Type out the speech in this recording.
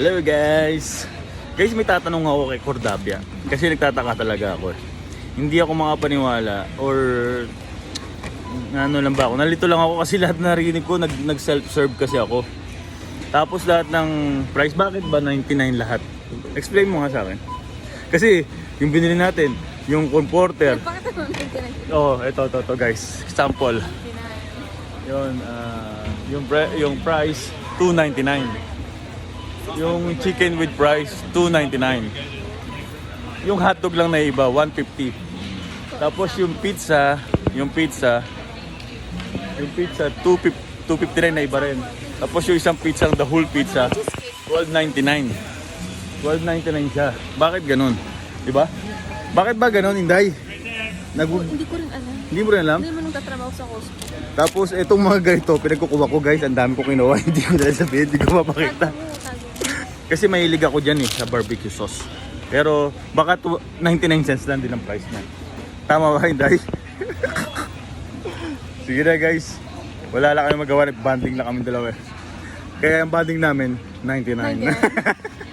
Hello guys! Guys, may tatanong ako kay Cordabia. Kasi nagtataka talaga ako eh. Hindi ako makapaniwala or ano lang ba ako. Nalito lang ako kasi lahat narinig ko nag, nag self-serve kasi ako. Tapos lahat ng price, bakit ba 99 lahat? Explain mo nga sa akin. Kasi yung binili natin, yung comforter. Bakit ako nagtinag? Oh, ito, ito, ito guys. Sample. Yun, ah, yung, pre- yung price, 299. Yung chicken with price, 299. Yung hotdog lang na iba, 150. Tapos yung pizza, yung pizza, yung pizza, 250 259 na iba rin. Tapos yung isang pizza, the whole pizza, 1299. 1299 siya. Bakit ganun? Diba? Bakit ba ganun, Inday? Nag Hindi ko rin alam. hindi mo rin alam? Hindi mo nung tatrabaho sa Costco. Tapos itong mga ganito, pinagkukuha ko guys, ang dami ko kinuha, hindi ko na sabihin, hindi ko mapakita. Tago mo, tago mo. Kasi mahilig ako dyan eh, sa barbecue sauce. Pero baka tu- 99 cents lang din ang price niya. Tama ba, Inday? Sige na guys, wala lang kami magawa, banding lang kami dalawa. Kaya ang banding namin, 99. Hanggang.